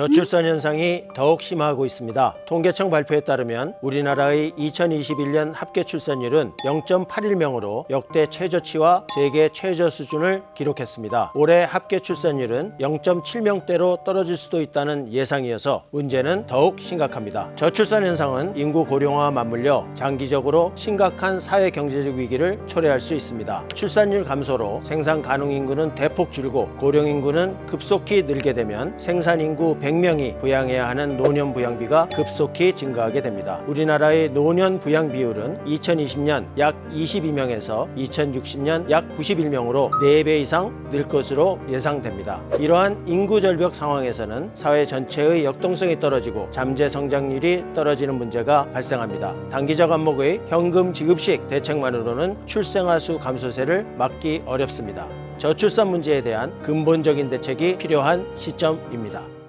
저출산 현상이 더욱 심화하고 있습니다. 통계청 발표에 따르면 우리나라의 2021년 합계 출산율은 0.81명으로 역대 최저치와 세계 최저 수준을 기록했습니다. 올해 합계 출산율은 0.7명대로 떨어질 수도 있다는 예상이어서 문제는 더욱 심각합니다. 저출산 현상은 인구 고령화와 맞물려 장기적으로 심각한 사회 경제적 위기를 초래할 수 있습니다. 출산율 감소로 생산 가능 인구는 대폭 줄고 고령 인구는 급속히 늘게 되면 생산 인구 100 명이 부양해야 하는 노년 부양비가 급속히 증가하게 됩니다. 우리나라의 노년 부양 비율은 2020년 약 22명에서 2060년 약 91명으로 4배 이상 늘 것으로 예상됩니다. 이러한 인구 절벽 상황에서는 사회 전체의 역동성이 떨어지고 잠재 성장률이 떨어지는 문제가 발생합니다. 단기적 안목의 현금 지급식 대책만으로는 출생아 수 감소세를 막기 어렵습니다. 저출산 문제에 대한 근본적인 대책이 필요한 시점입니다.